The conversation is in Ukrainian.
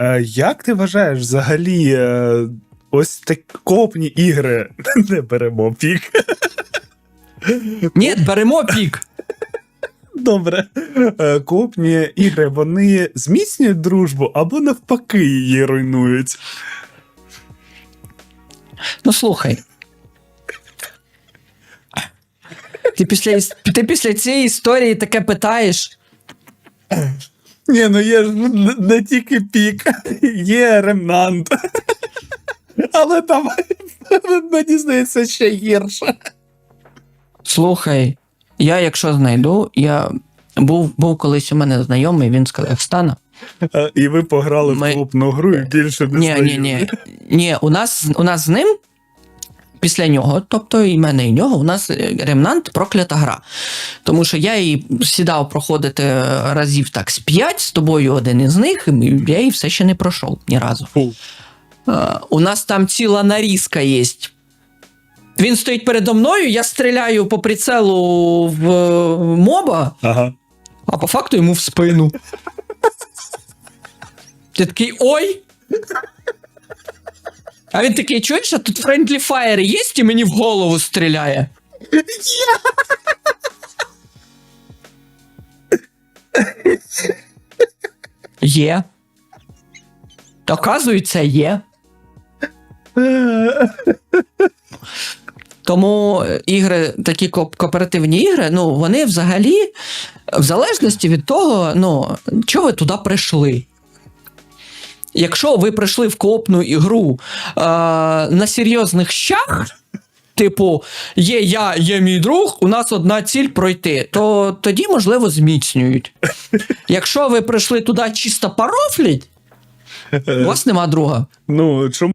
Е, як ти вважаєш взагалі е, ось так копні ігри? Не беремо пік. Ні, беремо пік. Добре. Е, Копні ігри вони зміцнюють дружбу або навпаки її руйнують. Ну слухай. Ти після, ти після цієї історії таке питаєш. Ні, ну є ж не, тільки пік, є ремнант. Але там мені здається ще гірше. Слухай, я якщо знайду, я був, був колись у мене знайомий, він з Казахстана. Е, І ви пограли Ми- в копну гру і більше не Ні, ні, ні. Ні, у нас, у нас з ним. Після нього, тобто і мене, і нього, у нас е, ремнант проклята гра. Тому що я її сідав проходити е, разів так з п'ять, з тобою один із них, і я її все ще не пройшов ні разу. Фу. Е, У нас там ціла нарізка є. Він стоїть передо мною, я стріляю по прицелу в моба, Ага. а по факту йому в спину. Ти такий ой. А він такий, чуєш, а тут Friendly Fire є і мені в голову стріляє. Є. Оказується, є. Тому ігри, такі кооперативні ігри, ну вони взагалі, в залежності від того, ну, чого ви туди прийшли. Якщо ви прийшли в коопну ігру е, на серйозних щах, типу, є я, є мій друг, у нас одна ціль пройти, то тоді, можливо, зміцнюють. Якщо ви прийшли туди чисто порофлять, у вас нема друга. Ну, чому